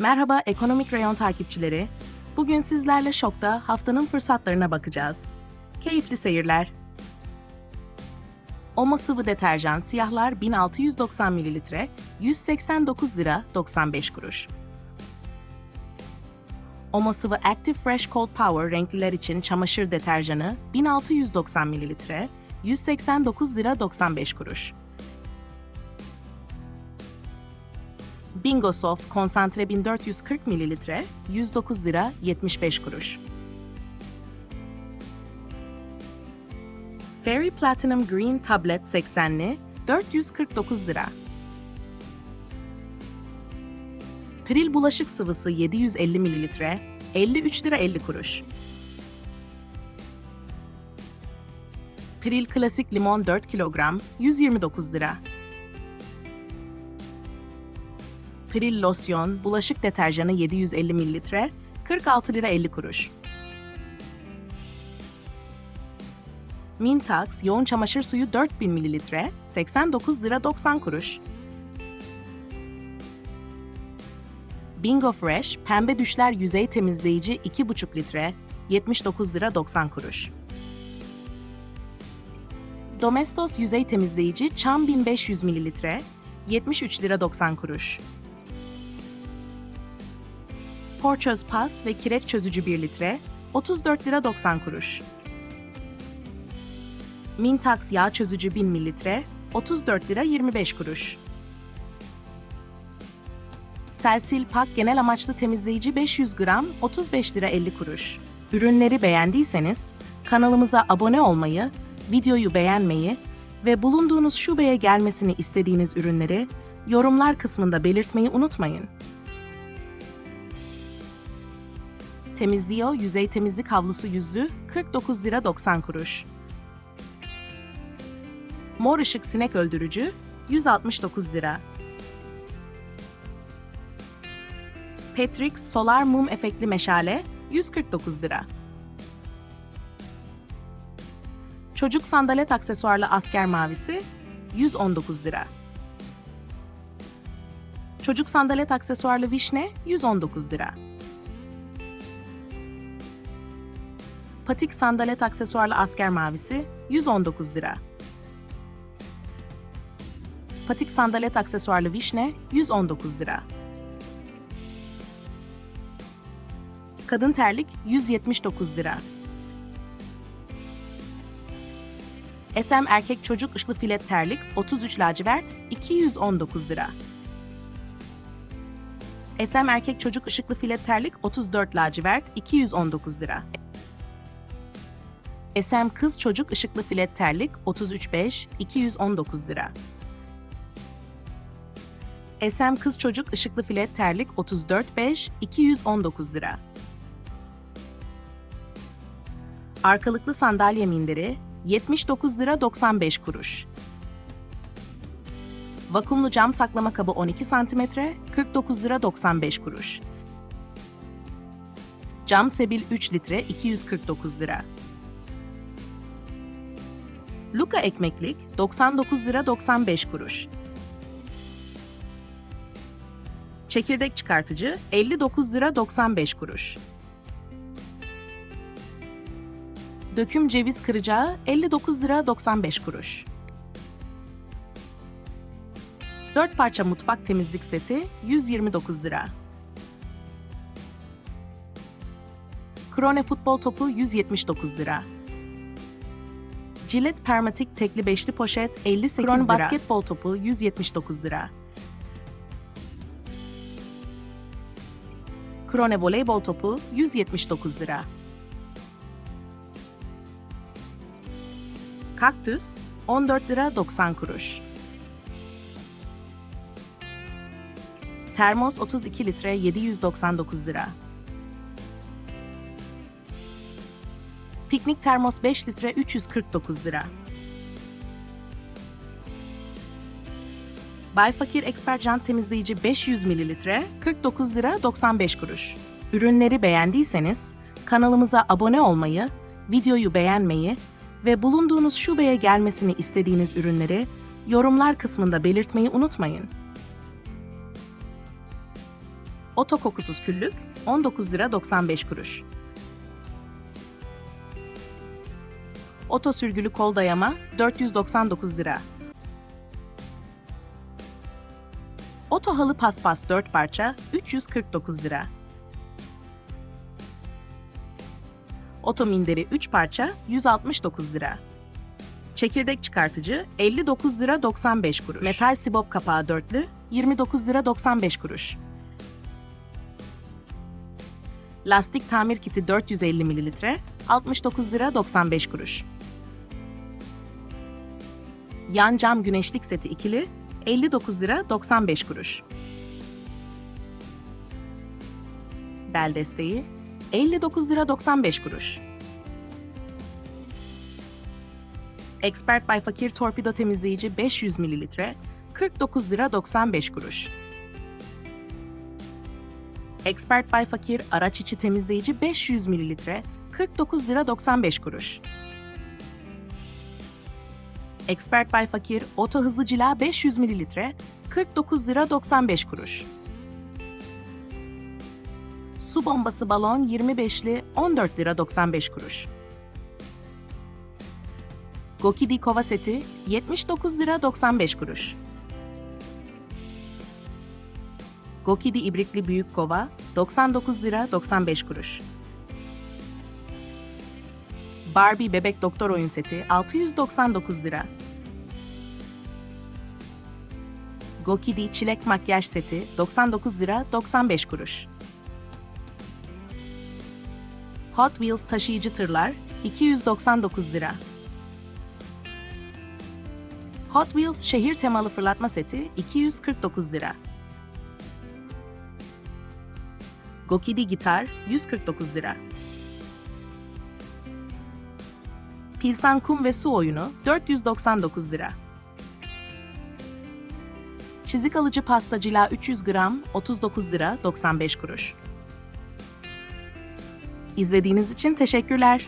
Merhaba ekonomik rayon takipçileri. Bugün sizlerle şokta haftanın fırsatlarına bakacağız. Keyifli seyirler. Omo sıvı deterjan siyahlar 1690 ml 189 lira 95 kuruş. Omo sıvı Active Fresh Cold Power renkliler için çamaşır deterjanı 1690 ml 189 lira 95 kuruş. Bingo Soft konsantre 1440 ml 109 lira 75 kuruş. Fairy Platinum Green Tablet 80'li 449 lira. Pril bulaşık sıvısı 750 ml 53 lira 50 kuruş. Pril klasik limon 4 kilogram 129 lira. Pril losyon bulaşık deterjanı 750 ml 46 lira 50 kuruş. Mintax yoğun çamaşır suyu 4000 ml 89 lira 90 kuruş. Bingo Fresh pembe düşler yüzey temizleyici 2,5 litre 79 lira 90 kuruş. Domestos yüzey temizleyici çam 1500 ml 73 lira 90 kuruş. Porçöz pas ve kireç çözücü 1 litre 34 lira 90 kuruş. Mintax yağ çözücü 1000 mililitre 34 lira 25 kuruş. Selsil Pak genel amaçlı temizleyici 500 gram 35 lira 50 kuruş. Ürünleri beğendiyseniz kanalımıza abone olmayı, videoyu beğenmeyi ve bulunduğunuz şubeye gelmesini istediğiniz ürünleri yorumlar kısmında belirtmeyi unutmayın. Temizliyor yüzey temizlik havlusu yüzlü 49 lira 90 kuruş. Mor ışık sinek öldürücü 169 lira. Petrix solar mum efektli meşale 149 lira. Çocuk sandalet aksesuarlı asker mavisi 119 lira. Çocuk sandalet aksesuarlı vişne 119 lira. Patik sandalet aksesuarlı asker mavisi 119 lira. Patik sandalet aksesuarlı vişne 119 lira. Kadın terlik 179 lira. SM erkek çocuk ışıklı filet terlik 33 lacivert 219 lira. SM erkek çocuk ışıklı filet terlik 34 lacivert 219 lira. SM kız çocuk ışıklı filet terlik 33.5 219 lira. SM kız çocuk ışıklı filet terlik 34.5 219 lira. Arkalıklı sandalye minderi 79 lira 95 kuruş. Vakumlu cam saklama kabı 12 cm 49 lira 95 kuruş. Cam sebil 3 litre 249 lira. Luka ekmeklik 99 lira 95 kuruş. Çekirdek çıkartıcı 59 lira 95 kuruş. Döküm ceviz kıracağı 59 lira 95 kuruş. 4 parça mutfak temizlik seti 129 lira. Krone futbol topu 179 lira. Gillette Permatik tekli beşli poşet 58 Krone lira. basketbol topu 179 lira. Krone voleybol topu 179 lira. Kaktüs 14 lira 90 kuruş. Termos 32 litre 799 lira. Piknik termos 5 litre 349 lira. Bay Fakir Expert Jant temizleyici 500 mililitre 49 lira 95 kuruş. Ürünleri beğendiyseniz kanalımıza abone olmayı, videoyu beğenmeyi ve bulunduğunuz şubeye gelmesini istediğiniz ürünleri yorumlar kısmında belirtmeyi unutmayın. Oto kokusuz küllük 19 lira 95 kuruş. Oto sürgülü kol dayama 499 lira. Oto halı paspas 4 parça 349 lira. Oto minderi 3 parça 169 lira. Çekirdek çıkartıcı 59 lira 95 kuruş. Metal sibop kapağı dörtlü 29 lira 95 kuruş. Lastik tamir kiti 450 mililitre 69 lira 95 kuruş. Yan cam güneşlik seti ikili 59 lira 95 kuruş. Bel desteği 59 lira 95 kuruş. Expert by Fakir torpido temizleyici 500 mililitre 49 lira 95 kuruş. Expert by Fakir araç içi temizleyici 500 mililitre 49 lira 95 kuruş. Expert by Fakir oto hızlı cila 500 mililitre 49 lira 95 kuruş. Su bombası balon 25'li 14 lira 95 kuruş. Gokidi kova seti 79 lira 95 kuruş. Gokidi ibrikli büyük kova 99 lira 95 kuruş. Barbie bebek doktor oyun seti 699 lira. Gokidi çilek makyaj seti 99 lira 95 kuruş. Hot Wheels taşıyıcı tırlar 299 lira. Hot Wheels şehir temalı fırlatma seti 249 lira. Gokidi gitar 149 lira. Pilsan kum ve su oyunu 499 lira. Çizik alıcı pasta cila 300 gram 39 lira 95 kuruş. İzlediğiniz için teşekkürler.